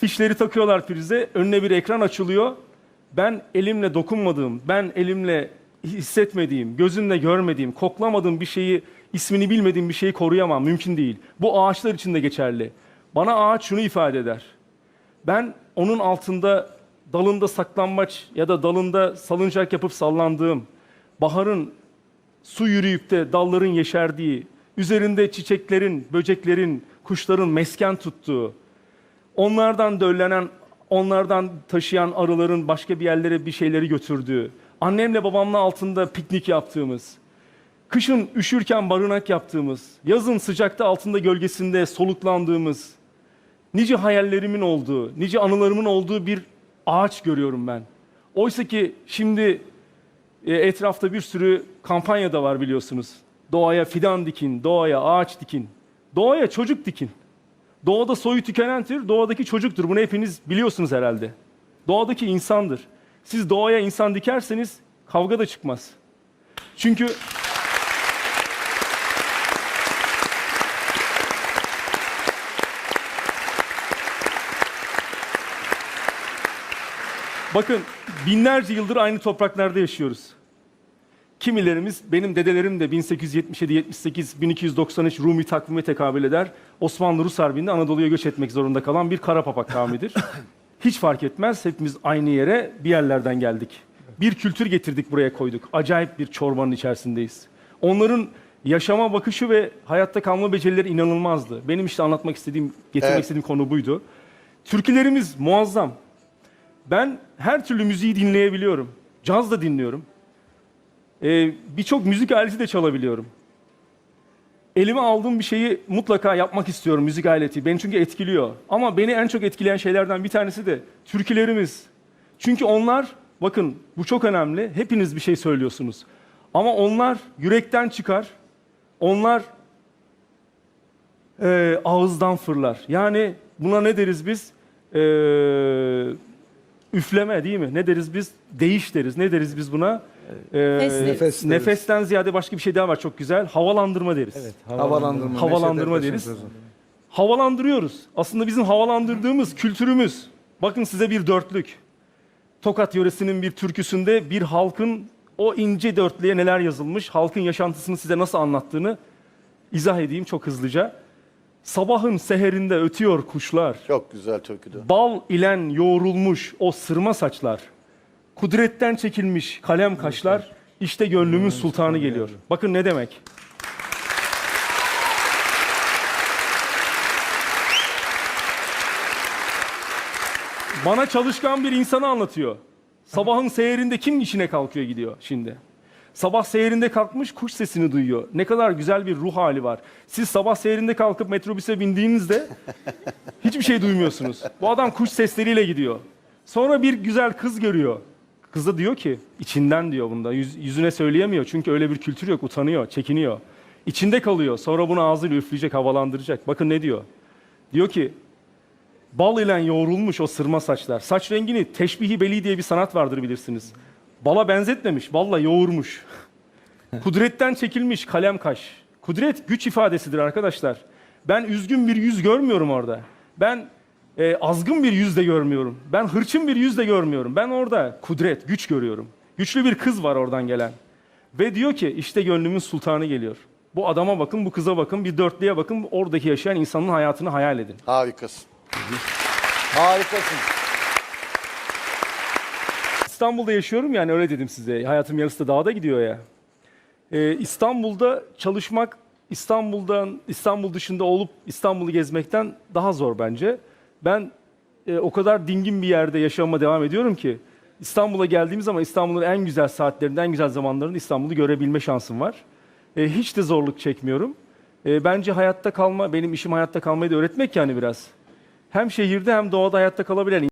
Fişleri takıyorlar prize. Önüne bir ekran açılıyor. Ben elimle dokunmadığım, ben elimle hissetmediğim, gözümle görmediğim, koklamadığım bir şeyi, ismini bilmediğim bir şeyi koruyamam. Mümkün değil. Bu ağaçlar için de geçerli. Bana ağaç şunu ifade eder. Ben onun altında dalında saklanmaç ya da dalında salıncak yapıp sallandığım, baharın su yürüyüp de dalların yeşerdiği, üzerinde çiçeklerin, böceklerin, kuşların mesken tuttuğu, onlardan döllenen, onlardan taşıyan arıların başka bir yerlere bir şeyleri götürdüğü, annemle babamla altında piknik yaptığımız, kışın üşürken barınak yaptığımız, yazın sıcakta altında gölgesinde soluklandığımız, nice hayallerimin olduğu, nice anılarımın olduğu bir ağaç görüyorum ben. Oysa ki şimdi e, etrafta bir sürü kampanya da var biliyorsunuz. Doğaya fidan dikin, doğaya ağaç dikin, doğaya çocuk dikin. Doğada soyu tükenendir, doğadaki çocuktur. Bunu hepiniz biliyorsunuz herhalde. Doğadaki insandır. Siz doğaya insan dikerseniz kavga da çıkmaz. Çünkü Bakın binlerce yıldır aynı topraklarda yaşıyoruz. Kimilerimiz, benim dedelerim de 1877, 78, 1293 Rumi takvime tekabül eder. Osmanlı-Rus Harbi'nde Anadolu'ya göç etmek zorunda kalan bir Karapapak kavmidir. Hiç fark etmez, hepimiz aynı yere bir yerlerden geldik. Bir kültür getirdik buraya koyduk. Acayip bir çorbanın içerisindeyiz. Onların yaşama bakışı ve hayatta kalma becerileri inanılmazdı. Benim işte anlatmak istediğim, getirmek Evet. istediğim konu buydu. Türkülerimiz muazzam. Ben her türlü müziği dinleyebiliyorum. Caz da dinliyorum. Ee, Birçok müzik aleti de çalabiliyorum. Elime aldığım bir şeyi mutlaka yapmak istiyorum müzik aleti. Beni çünkü etkiliyor. Ama beni en çok etkileyen şeylerden bir tanesi de türkülerimiz. Çünkü onlar, bakın bu çok önemli. Hepiniz bir şey söylüyorsunuz. Ama onlar yürekten çıkar. Onlar e, ağızdan fırlar. Yani buna ne deriz biz? E, üfleme değil mi? Ne deriz biz? Değiş deriz. Ne deriz biz buna? E, Nefes deriz. Nefes deriz. Nefesten ziyade başka bir şey daha var çok güzel. Havalandırma deriz. Evet, havalandırma. Havalandırma Neşet deriz. Ertaş'ın sözü. Havalandırıyoruz. Aslında bizim havalandırdığımız kültürümüz. Bakın size bir dörtlük. Tokat yöresinin bir türküsünde bir halkın o ince dörtlüğe neler yazılmış, halkın yaşantısını size nasıl anlattığını izah edeyim çok hızlıca. Sabahın seherinde ötüyor kuşlar. Çok güzel türküdü. Bal ilen yoğrulmuş o sırma saçlar. Kudretten çekilmiş kalem kaşlar. İşte gönlümün sultanı geliyor. Bakın ne demek. Bana çalışkan bir insanı anlatıyor. Sabahın seherinde kim işine kalkıyor gidiyor şimdi? Sabah seherinde kalkmış kuş sesini duyuyor. Ne kadar güzel bir ruh hali var. Siz sabah seherinde kalkıp metrobüse bindiğinizde hiçbir şey duymuyorsunuz. Bu adam kuş sesleriyle gidiyor. Sonra bir güzel kız görüyor. Kız da diyor ki içinden diyor bunda. Yüz- yüzüne söyleyemiyor çünkü öyle bir kültür yok. Utanıyor, çekiniyor. İçinde kalıyor. Sonra bunu ağzıyla üfleyecek, havalandıracak. Bakın ne diyor? Diyor ki Bal ile yoğrulmuş o sırma saçlar. Saç rengini teşbihi beli diye bir sanat vardır bilirsiniz. Bala benzetmemiş, balla yoğurmuş. Kudretten çekilmiş kalem kaş. Kudret güç ifadesidir arkadaşlar. Ben üzgün bir yüz görmüyorum orada. Ben e, azgın bir yüz de görmüyorum. Ben hırçın bir yüz de görmüyorum. Ben orada kudret, güç görüyorum. Güçlü bir kız var oradan gelen. Ve diyor ki işte gönlümün sultanı geliyor. Bu adama bakın, bu kıza bakın, bir dörtlüye bakın. Oradaki yaşayan insanın hayatını hayal edin. Harikasın. Harikasın. İstanbul'da yaşıyorum yani öyle dedim size. Hayatım yarısı da dağda gidiyor ya. Ee, İstanbul'da çalışmak İstanbul'dan İstanbul dışında olup İstanbul'u gezmekten daha zor bence. Ben e, o kadar dingin bir yerde yaşamama devam ediyorum ki İstanbul'a geldiğim zaman İstanbul'un en güzel saatlerinde, en güzel zamanlarında İstanbul'u görebilme şansım var. E, hiç de zorluk çekmiyorum. E, bence hayatta kalma, benim işim hayatta kalmayı da öğretmek yani biraz. Hem şehirde hem doğada hayatta kalabilen